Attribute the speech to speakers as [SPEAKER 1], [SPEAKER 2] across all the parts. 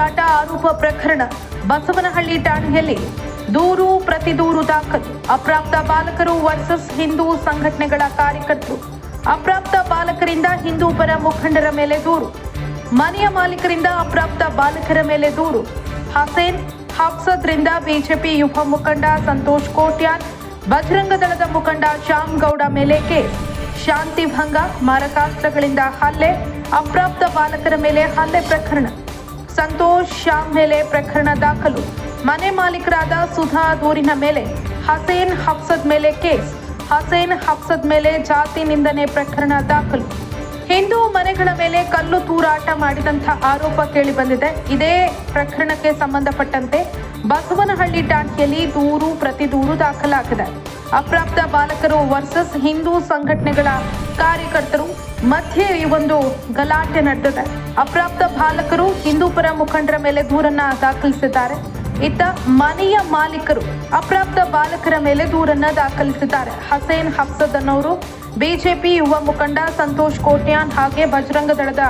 [SPEAKER 1] ತೂರಾಟ ಆರೋಪ ಪ್ರಕರಣ. ಬಸವನಹಳ್ಳಿ ಠಾಣೆಯಲ್ಲಿ ದೂರು ಪ್ರತಿದೂರು ದಾಖಲು. ಅಪ್ರಾಪ್ತ ಬಾಲಕರು ವರ್ಸಸ್ ಹಿಂದೂ ಸಂಘಟನೆಗಳ ಕಾರ್ಯಕರ್ತರು. ಅಪ್ರಾಪ್ತ ಬಾಲಕರಿಂದ ಹಿಂದೂ ಪರ ಮುಖಂಡರ ಮೇಲೆ ದೂರು. ಮನೆಯ ಮಾಲೀಕರಿಂದ ಅಪ್ರಾಪ್ತ ಬಾಲಕರ ಮೇಲೆ ದೂರು. ಹಸೇನ್ ಹಾಫ್ಸದ್ರಿಂದ ಬಿಜೆಪಿ ಯುವ ಮುಖಂಡ ಸಂತೋಷ್ ಕೋಟ್ಯಾನ್, ಬಜರಂಗ ದಳದ ಮುಖಂಡ ಶ್ಯಾಮ್ ಗೌಡ ಮೇಲೆ ಕೇಸ್. ಶಾಂತಿ ಭಂಗ, ಮಾರಕಾಸ್ತ್ರಗಳಿಂದ ಹಲ್ಲೆ, ಅಪ್ರಾಪ್ತ ಬಾಲಕರ ಮೇಲೆ ಹಲ್ಲೆ ಪ್ರಕರಣ. ಸಂತೋಷ್ ಶ್ಯಾಮ್ ಮೇಲೆ ಪ್ರಕರಣ ದಾಖಲು. ಮನೆ ಮಾಲೀಕರಾದ ಸುಧಾ ದೂರಿನ ಮೇಲೆ, ಹಸೇನ್ ಹಫ್ಸದ್ ಮೇಲೆ ಕೇಸ್. ಹಸೇನ್ ಹಫ್ಸದ್ ಮೇಲೆ ಜಾತಿ ನಿಂದನೆ ಪ್ರಕರಣ ದಾಖಲು. ಹಿಂದೂ ಮನೆಗಳ ಮೇಲೆ ಕಲ್ಲು ತೂರಾಟ ಮಾಡಿದಂಥ ಆರೋಪ ಕೇಳಿ ಬಂದಿದೆ ಇದೇ ಪ್ರಕರಣಕ್ಕೆ ಸಂಬಂಧಪಟ್ಟಂತೆ ಬಸವನಹಳ್ಳಿ ಠಾಣೆಯಲ್ಲಿ ದೂರು ಪ್ರತಿ ದೂರು ದಾಖಲಾಗಿದೆ. ಅಪ್ರಾಪ್ತ ಬಾಲಕರು ವರ್ಸಸ್ ಹಿಂದೂ ಸಂಘಟನೆಗಳ ಕಾರ್ಯಕರ್ತರು ಮಧ್ಯೆ ಈ ಒಂದು ಗಲಾಟೆ ನಡೆದಿದೆ. ಅಪ್ರಾಪ್ತ ಬಾಲಕರು ಹಿಂದೂ ಪರ ಮುಖಂಡರ ಮೇಲೆ ದೂರನ್ನ ದಾಖಲಿಸಿದ್ದಾರೆ. ಇತ್ತ ಮನೆಯ ಮಾಲೀಕರು ಅಪ್ರಾಪ್ತ ಬಾಲಕರ ಮೇಲೆ ದೂರನ್ನ ದಾಖಲಿಸಿದ್ದಾರೆ. ಹಸೇನ್ ಹಫ್ಸದ್ ಅನ್ನೋರು ಬಿಜೆಪಿ ಯುವ ಮುಖಂಡ ಸಂತೋಷ್ ಕೋಟ್ಯಾನ್ ಹಾಗೆ ಬಜರಂಗ ದಳದ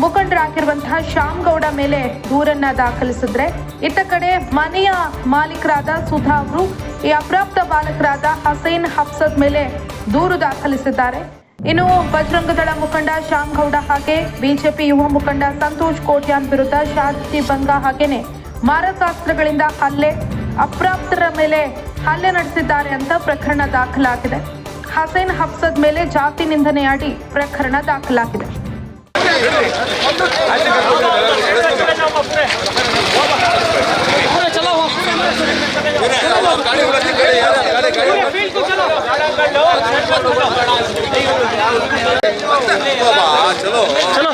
[SPEAKER 1] ಮುಖಂಡರಾಗಿರುವಂತಹ ಶ್ಯಾಮ್ ಗೌಡ ಮೇಲೆ ದೂರನ್ನ ದಾಖಲಿಸಿದ್ರೆ, ಇತ್ತ ಕಡೆ ಮನೆಯ ಮಾಲೀಕರಾದ ಸುಧಾ ಅವರು ಈ ಅಪ್ರಾಪ್ತ ಬಾಲಕರಾದ ಹಸೇನ್ ಹಫ್ಸದ್ ಮೇಲೆ ದೂರು ದಾಖಲಿಸಿದ್ದಾರೆ. ಇನ್ನು ಬಜರಂಗ ದಳ ಮುಖಂಡ ಶ್ಯಾಮ್ ಗೌಡ ಹಾಗೆ ಬಿಜೆಪಿ ಯುವ ಮುಖಂಡ ಸಂತೋಷ್ ಕೋಟ್ಯಾನ್ ವಿರುದ್ಧ ಶಾಂತಿ ಭಂಗ ಹಾಗೇನೆ ಮಾರಕಾಸ್ತ್ರಗಳಿಂದ ಹಲ್ಲೆ, ಅಪ್ರಾಪ್ತರ ಮೇಲೆ ಹಲ್ಲೆ ನಡೆಸಿದ್ದಾರೆ ಅಂತ ಪ್ರಕರಣ ದಾಖಲಾಗಿದೆ. ಹಸೇನ್ ಹಫ್ಸದ್ ಮೇಲೆ ಜಾತಿ ನಿಂದನೆಯಾಡಿ ಪ್ರಕರಣ ದಾಖಲಾಗಿದೆ.
[SPEAKER 2] चलो।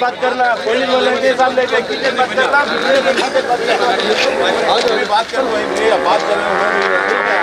[SPEAKER 3] बात करना पुलिस वाले बात
[SPEAKER 2] कर बात कर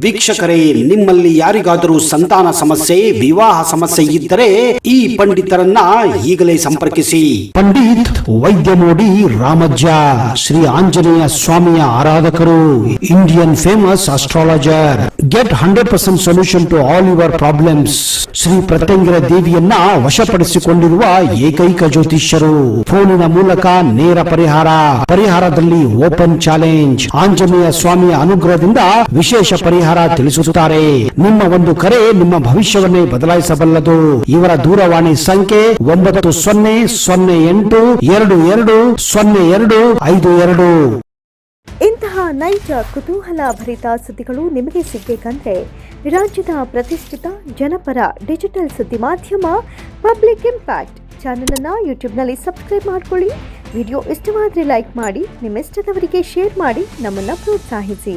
[SPEAKER 4] ವೀಕ್ಷಕರೇ, ನಿಮ್ಮಲ್ಲಿ ಯಾರಿಗಾದರೂ ಸಂತಾನ ಸಮಸ್ಯೆ, ವಿವಾಹ ಸಮಸ್ಯೆ ಇದ್ದರೆ ಈ ಪಂಡಿತರನ್ನ ಈಗಲೇ ಸಂಪರ್ಕಿಸಿ. ಪಂಡಿತ್ ವೈದ್ಯ ನೋಡಿ ರಾಮಜ್ಜ, ಶ್ರೀ ಆಂಜನೇಯ ಸ್ವಾಮಿಯ ಆರಾಧಕರು, Indian famous astrologer. Get hundred percent solution to all your problems Shri Pratyangira ದೇವಿಯನ್ನ ವಶಪಡಿಸಿಕೊಂಡಿರುವ ಏಕೈಕ ಜ್ಯೋತಿಷ್ಯರು. ಫೋನಿನ ಮೂಲಕ ನೇರ ಪರಿಹಾರ, ಪರಿಹಾರದಲ್ಲಿ ಓಪನ್ ಚಾಲೆಂಜ್. ಆಂಜನೇಯ ಸ್ವಾಮಿಯ ಅನುಗ್ರಹದಿಂದ ವಿಶೇಷ ಪರಿಹಾರ ತಿಳಿಸುತ್ತಾರೆ. ನಿಮ್ಮ ಒಂದು ಕರೆ ನಿಮ್ಮ ಭವಿಷ್ಯವನ್ನೇ ಬದಲಾಯಿಸಬಲ್ಲದು. ಇವರ ದೂರವಾಣಿ ಸಂಖ್ಯೆ ಒಂಬತ್ತು ಸೊನ್ನೆ ಸೊನ್ನೆ ಎಂಟು ಎರಡು ಎರಡು ಸೊನ್ನೆ ಎರಡು ಐದು ಎರಡು.
[SPEAKER 5] ಇಂತಹ ನೈಜ ಕುತೂಹಲ ಭರಿತ ಸುದ್ದಿಗಳು ನಿಮಗೆ ಸಿಗಬೇಕಂದ್ರೆ ರಾಜ್ಯದ ಪ್ರತಿಷ್ಠಿತ ಜನಪರ ಡಿಜಿಟಲ್ ಸುದ್ದಿ ಮಾಧ್ಯಮ ಪಬ್ಲಿಕ್ ಇಂಪ್ಯಾಕ್ಟ್ ಯೂಟ್ಯೂಬ್ ಯೂಟ್ಯೂಬ್ನಲ್ಲಿ ಸಬ್ಸ್ಕ್ರೈಬ್ ಮಾಡ್ಕೊಳ್ಳಿ. ವಿಡಿಯೋ ಇಷ್ಟವಾದರೆ ಲೈಕ್ ಮಾಡಿ ನಿಮ್ಮ ಇಷ್ಟದವರಿಗೆ ಶೇರ್ ಮಾಡಿ, ನಮ್ಮನ್ನು ಪ್ರೋತ್ಸಾಹಿಸಿ.